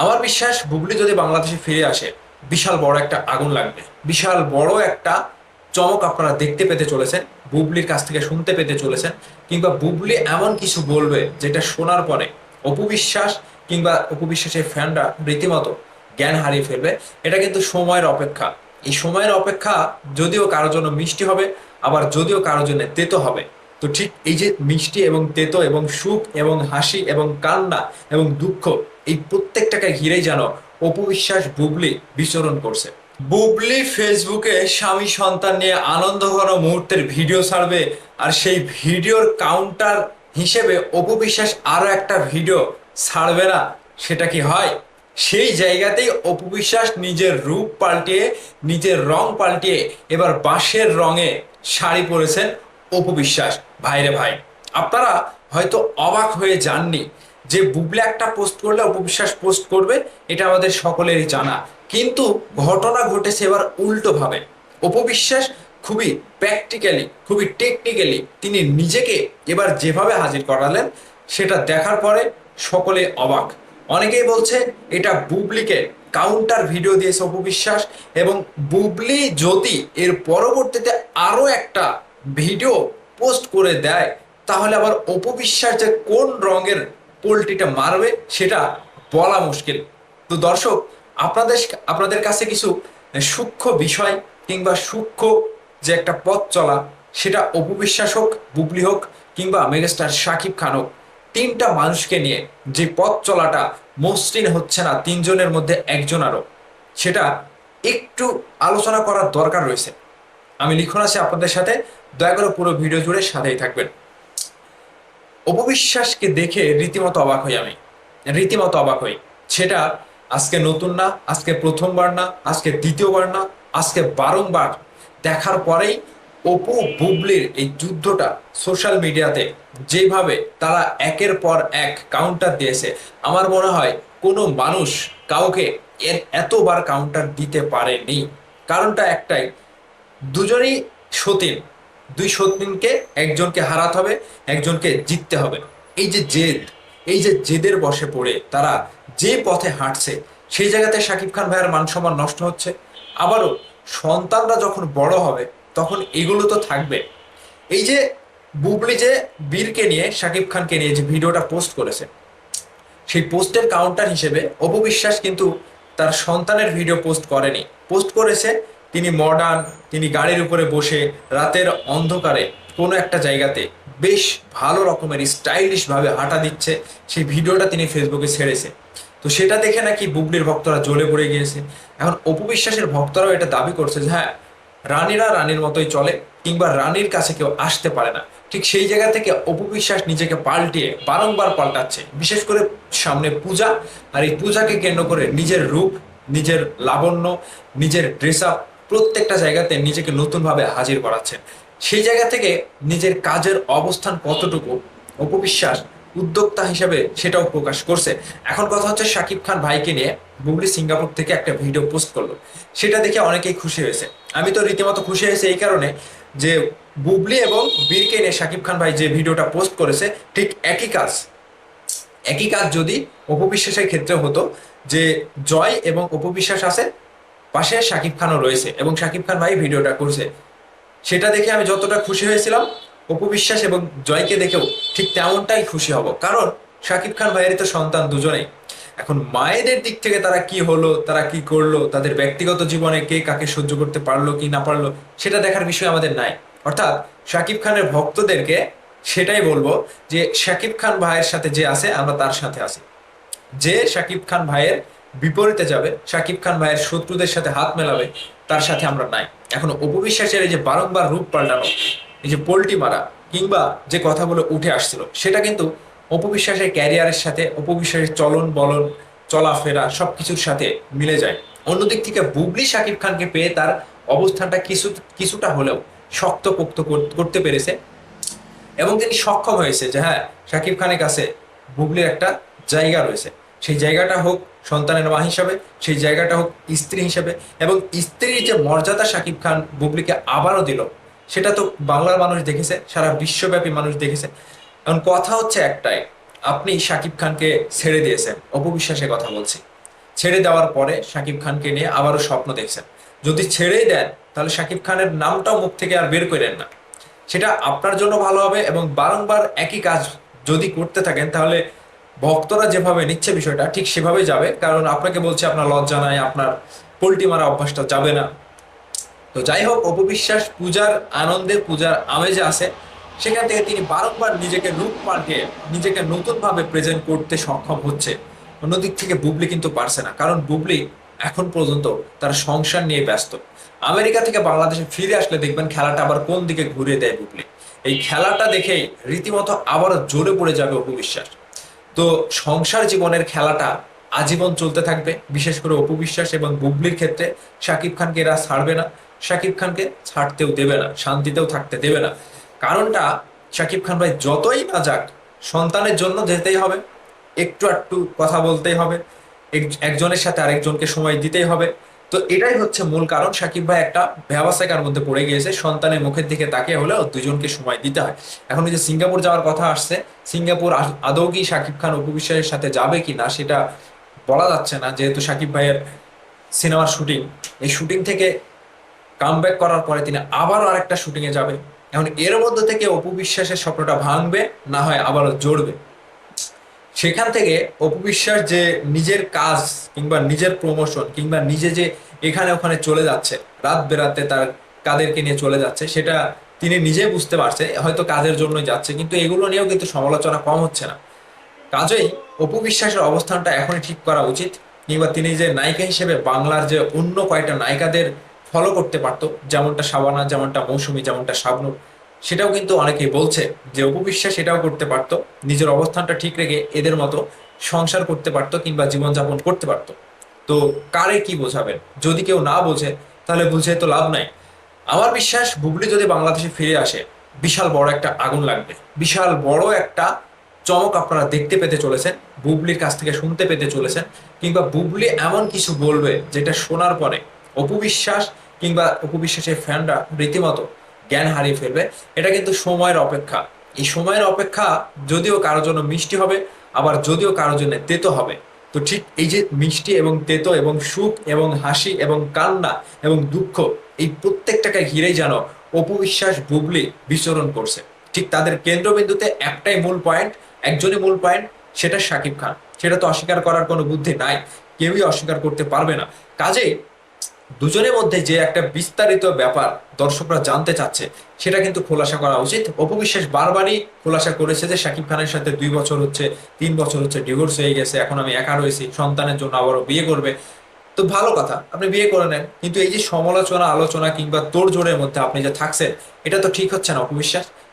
আমার বিশ্বাস বুবলি যদি বাংলাদেশে ফিরে আসে, বিশাল বড় একটা আগুন লাগবে। বিশাল বড় একটা চমক আপনারা দেখতে পেতে চলেছেন, বুবলির কাছ থেকে শুনতে পেতে চলেছেন, কিংবা বুবলি এমন কিছু বলবে যেটা শোনার পরে অপবিশ্বাস কিংবা অপবিশ্বাসের ফ্যানরা রীতিমতো জ্ঞান হারিয়ে ফেলবে। এটা কিন্তু সময়ের অপেক্ষা। এই সময়ের অপেক্ষা যদিও কারোর জন্য মিষ্টি হবে, আবার যদিও কারোর জন্য তেতো হবে তো ঠিক এই যে মিষ্টি এবং তেতো এবং সুখ এবং হাসি এবং কান্না এবং দুঃখ, এই প্রত্যেকটাকে ঘিরেই যেন অপবিশ্বাস বুবলি বিচরণ করছে। বুবলি ফেসবুকে স্বামী সন্তান নিয়ে আনন্দ ঘন মুহূর্তের ভিডিও ছাড়বে আর সেই ভিডিওর কাউন্টার হিসেবে অপবিশ্বাস আরও একটা ভিডিও ছাড়বে না, সেটা কি হয়? সেই জায়গাতেই অপবিশ্বাস নিজের রূপ পাল্টিয়ে, নিজের রং পাল্টিয়ে এবার বাঁশের রঙে শাড়ি পরেছেন অপবিশ্বাস। ভাইরে ভাই, আপনারা হয়তো অবাক হয়ে যাননি যে বুবলে একটা পোস্ট করলে অপবিশ্বাস পোস্ট করবে, এটা আমাদের সকলেরই জানা। কিন্তু ঘটনা ঘটেছে এবার উল্টোভাবে। অপবিশ্বাস খুবই প্র্যাকটিক্যালি খুবই টেকনিক্যালি তিনি নিজেকে এবার যেভাবে হাজির করালেন, সেটা দেখার পরে সকলে অবাক। অনেকেই বলছে এটা বুবলিকে কাউন্টার ভিডিও দিয়েছে অপবিশ্বাস এবং বুবলি যদি এর পরবর্তীতে আরও একটা ভিডিও পোস্ট করে দেয়, তাহলে আবার অপবিশ্বাস যে কোন রঙের পোলট্রিটা মারবে সেটা বলা মুশকিল। তো দর্শক, আপনাদের আপনাদের কাছে কিছু সূক্ষ্ম বিষয় কিংবা সূক্ষ্ম যে একটা পথ চলা, সেটা অপবিশ্বাস হোক, বুবলি হোক, কিংবা মেগাস্টার শাকিব খান হোক, তিনটা মানুষকে নিয়ে যে পথ চলাটা মসৃণ হচ্ছে না, তিনজনের মধ্যে একজনারও সেটা একটু আলোচনা করার দরকার রয়েছে। আমি লিখন আছে আপনাদের সাথে দয়া করে পুরো ভিডিও জুড়ে সাথেই থাকবেন। অপবিশ্বাসকে দেখে রীতিমতো অবাক হই আমি। রীতিমতো অবাক হই। সেটা আজকে নতুন না, আজকে প্রথমবার না, আজকে দ্বিতীয়বার না, আজকে বারংবার। দেখার পরেই অপু বুবলির এই যুদ্ধটা সোশ্যাল মিডিয়াতে যেভাবে তারা একের পর এক কাউন্টার দিয়েছে, আমার মনে হয় কোনো মানুষ কাউকে এর এতবার কাউন্টার দিতে পারেনি। কারণটা একটাই, দুজনেই সতীন। দুই সতীনকে একজনকে হারাতে হবে, একজনকে জিততে হবে। এই যে জেদ, এই যে জেদের বসে পড়ে তারা যে পথে হাঁটছে, সেই জায়গাতে শাকিব খান ভাইয়ের মান সম্মান নষ্ট হচ্ছে। আবারও সন্তানরা যখন বড় হবে, তখন এগুলো তো থাকবে। এই যে বুবলি যে বীরকে নিয়ে, শাকিব খানকে নিয়ে যে ভিডিওটা পোস্ট করেছে, সেই পোস্টের কাউন্টার হিসেবে অপবিশ্বাস কিন্তু তার সন্তানের ভিডিও পোস্ট করেনি। পোস্ট করেছে তিনি মডার্ন তিনি গাড়ির উপরে বসে রাতের অন্ধকারে কোনো একটা জায়গাতে বেশ ভালো রকমের স্টাইলিশ ভাবে হাঁটা দিচ্ছে, সেই ভিডিওটা তিনি ফেসবুকে ছেড়েছে। তো সেটা দেখে নাকি বুবলির ভক্তরা জ্বলে পড়ে গিয়েছে। এখন অপবিশ্বাসের ভক্তরাও এটা দাবি করছে যে হ্যাঁ রানীরা রানীর মতোই চলে কিংবা রানীর কাছে কেউ আসতে পারে না। ঠিক সেই জায়গা থেকে অপবিশ্বাস নিজেকে পাল্টিয়ে বারংবার পাল্টাচ্ছে। বিশেষ করে সামনে পূজা, আর এই পূজাকে কেন্দ্র করে নিজের রূপ, নিজের লাবণ্য, নিজের ড্রেস আপ প্রত্যেকটা জায়গাতে নিজেকে নতুনভাবে হাজির করাচ্ছে সেই জায়গা থেকে নিজের কাজের অবস্থান কতটুকু, অপবিশ্বাস, উদ্যোক্তা হিসেবে সেটাও প্রকাশ করছে। এখন কথা হচ্ছে শাকিব খান ভাইকে নিয়ে বুবলি সিঙ্গাপুর থেকে একটা ভিডিও পোস্ট করল। সেটা দেখে অনেকেই খুশি হয়েছে। আমি তো রীতিমতো খুশি হয়েছে এই কারণে যে বুবলি এবং বীরকে নিয়ে শাকিব খান ভাই যে ভিডিওটা পোস্ট করেছে, ঠিক একই কাজ। একই কাজ যদি অপবিশ্বাসের ক্ষেত্রে হতো যে জয় এবং অপবিশ্বাস আছে পাশে শাকিব খানও রয়েছে এবং শাকিব খান ভাই ভিডিওটা করছে। সেটা দেখে আমি যতটা খুশি হয়েছিলাম অপবিশ্বাস এবং জয়কে দেখেও ঠিক তেমনটাই খুশি হব। কারণ শাকিব খান ভাইয়েরই তো সন্তান দুজনেই। এখন মায়েদের দিক থেকে তারা কি হলো, তারা কি করল, তাদের ব্যক্তিগত জীবনে কে কাকে সহ্য করতে পারল, কি না পারল, সেটা দেখার বিষয় আমাদের নাই। অর্থাৎ শাকিব খানের ভক্তদেরকে সেটাই বলব যে শাকিব খান ভাইয়ের সাথে যে আছে, আমরা তার সাথে আছি। যে শাকিব খান ভাইয়ের বিপরীতে যাবে শাকিব খান ভাইয়ের শত্রুদের সাথে হাত মেলাবে, তার সাথে আমরা নাই। এখন অপবিশ্বাসের এই যে বারংবার রূপ পাল্টানো, এই যে পোল্টি মারা, কিংবা যে কথাগুলো উঠে আসছিল, সেটা কিন্তু অপবিশ্বাসের ক্যারিয়ারের সাথে, অপবিশ্বাসের চলন বলন, চলাফেরা সবকিছুর সাথে মিলে যায়। অন্যদিক থেকে বুবলি শাকিব খানকে পেয়ে তার অবস্থানটা কিছু, কিছুটা হলেও শক্ত পোক্ত করতে পেরেছে। এবং তিনি সক্ষম হয়েছে যে হ্যাঁ শাকিব খানের কাছে বুবলির একটা জায়গা রয়েছে। সেই জায়গাটা হোক সন্তানের মা হিসাবে, সেই জায়গাটা হোক স্ত্রী হিসাবে এবং স্ত্রীর যে মর্যাদা শাকিব খান বুবলিকে আবারও দিল, সেটা তো বাংলার মানুষ দেখেছে, সারা বিশ্বব্যাপী মানুষ দেখেছে। এখন কথা হচ্ছে একটাই, আপনি শাকিব খানকে ছেড়ে দিয়েছেন, অপবিশ্বাসের কথা বলছি। ছেড়ে দেওয়ার পরে শাকিব খানকে নিয়ে আবারও স্বপ্ন দেখছেন। যদি ছেড়েই দেন, তাহলে শাকিব খানের নামটাও মুখ থেকে আর বের করেন না। সেটা আপনার জন্য ভালো হবে এবং বারংবার একই কাজ যদি করতে থাকেন, তাহলে ভক্তরা যেভাবে নিচ্ছে বিষয়টা, ঠিক সেভাবেই যাবে। কারণ আপনাকে বলছে, আপনার লজ্জা নাই, আপনার পোল্টি মারা অভ্যাসটা যাবে না। তো যাই হোক অপবিশ্বাস পূজার আনন্দে, পূজার আমেজে আছে। সেখান থেকে তিনি বারংবার নিজেকে রূপ পাল্টে, নিজেকে নতুনভাবে প্রেজেন্ট করতে সক্ষম হচ্ছে। অন্যদিক থেকে বুবলি কিন্তু পারছে না, কারণ বুবলি এখন পর্যন্ত তার সংসার নিয়ে ব্যস্ত। আমেরিকা থেকে বাংলাদেশে ফিরে আসলে দেখবেন খেলাটা আবার কোন দিকে ঘুরে দেয় বুবলি। এই খেলাটা দেখেই রীতিমতো আবারও জোরে পড়ে যাবে অপবিশ্বাস তো সংসার জীবনের খেলাটা আজীবন চলতে থাকবে, বিশেষ করে অপবিশ্বাস এবং বুবলির ক্ষেত্রে শাকিব খানকে এরা ছাড়বে না। শাকিব খানকে ছাড়তেও দেবে না, শান্তিতেও থাকতে দেবে না। কারণটা শাকিব খান ভাই যতই না যাক সন্তানের জন্য যেতেই হবে, একটু একটু কথা বলতেই হবে, এক- একজনের সাথে আরেকজনকে সময় দিতেই হবে তো এটাই হচ্ছে মূল কারণ। শাকিব ভাই একটা ব্যবসায়িকার মধ্যে পড়ে গিয়েছে। সন্তানের মুখের দিকে তাকিয়ে হলেও দুজনকে সময় দিতে হয়। এখন যে সিঙ্গাপুর যাওয়ার কথা আসছে, সিঙ্গাপুর আদৌ কি শাকিব খান অপবিশ্বাসের সাথে যাবে কি না সেটা বলা যাচ্ছে না। যেহেতু শাকিব ভাইয়ের সিনেমার শুটিং, এই শুটিং থেকে কামব্যাক করার পরে তিনি আবারও আরেকটা শুটিং এ যাবে এখন এর মধ্যে থেকে অপবিশ্বাসের স্বপ্নটা ভাঙবে, না হয় আবারও জড়বে। সেখান থেকে অপবিশ্বাস যে নিজের কাজ কিংবা নিজের প্রমোশন কিংবা নিজে যে এখানে ওখানে চলে যাচ্ছে, রাত বেরাতে তার কাদেরকে নিয়ে চলে যাচ্ছে, সেটা তিনি নিজে বুঝতে পারছে, হয়তো কাজের জন্যই যাচ্ছে, কিন্তু এগুলো নিয়েও কিন্তু সমালোচনা কম হচ্ছে না। কাজেই অপু বিশ্বাসের অবস্থানটা এখনই ঠিক করা উচিত, কিংবা তিনি যে নায়িকা হিসেবে বাংলার যে অন্য কয়েকটা নায়িকাদের ফলো করতে পারতো, যেমনটা শাবানা, যেমনটা মৌসুমি, যেমনটা শাবনুর সেটাও কিন্তু অনেকেই বলছে যে অপু বিশ্বাস এটাও করতে পারতো, নিজের অবস্থানটা ঠিক রেখে এদের মতো সংসার করতে পারতো কিংবা জীবনযাপন করতে পারতো। তো কারে কি বোঝাবেন? যদি কেউ না বোঝে, তাহলে বুঝে তো লাভ নাই। আমার বিশ্বাস, বুবলি যদি বাংলাদেশে ফিরে আসে, বিশাল বড় একটা আগুন লাগবে। বিশাল বড় একটা চমক আপনারা দেখতে পেতে চলেছেন, বুবলির কাছ থেকে শুনতে পেতে চলেছেন, কিংবা বুবলি এমন কিছু বলবে যেটা শোনার পরে অপবিশ্বাস কিংবা অপবিশ্বাসের ফ্যানরা রীতিমতো জ্ঞান হারিয়ে ফেলবে, এটা কিন্তু সময়ের অপেক্ষা। এই সময়ের অপেক্ষা যদিও কারোর জন্য মিষ্টি হবে, আবার যদিও কারোর জন্য তেতো হবে। তো ঠিক এই যে মিষ্টি এবং তেতো এবং সুখ এবং হাসি এবং কান্না এবং দুঃখ, এই প্রত্যেকটাকে ঘিরেই যেন অপবিশ্বাস বুবলি বিচরণ করছে। ঠিক তাদের কেন্দ্রবিন্দুতে একটাই মূল পয়েন্ট, একজনই মূল পয়েন্ট, সেটা শাকিব খান। সেটা তো অস্বীকার করার কোনো বুদ্ধি নাই, কেউই অস্বীকার করতে পারবে না। কাজেই দুজনের মধ্যে যে একটা বিস্তারিত ব্যাপার দর্শকরা জানতে চাচ্ছে, সেটা কিন্তু খোলাসা করা উচিত। অপবিশ্বাস বারবারই খোলাসা করেছে যে শাকিব খানের সাথে দুই বছর হচ্ছে, তিন বছর হচ্ছে ডিভোর্স হয়ে গেছে, এখন আমি একা রয়েছি, সন্তানের জন্য আবারও বিয়ে করবে। তো ভালো কথা, আপনি বিয়ে করে নেন। কিন্তু এই যে সমালোচনা, আলোচনা কিংবা তোড়জোড়ের মধ্যে আপনি যে থাকছেন, এটা তো ঠিক হচ্ছে না অপবিশ্বাস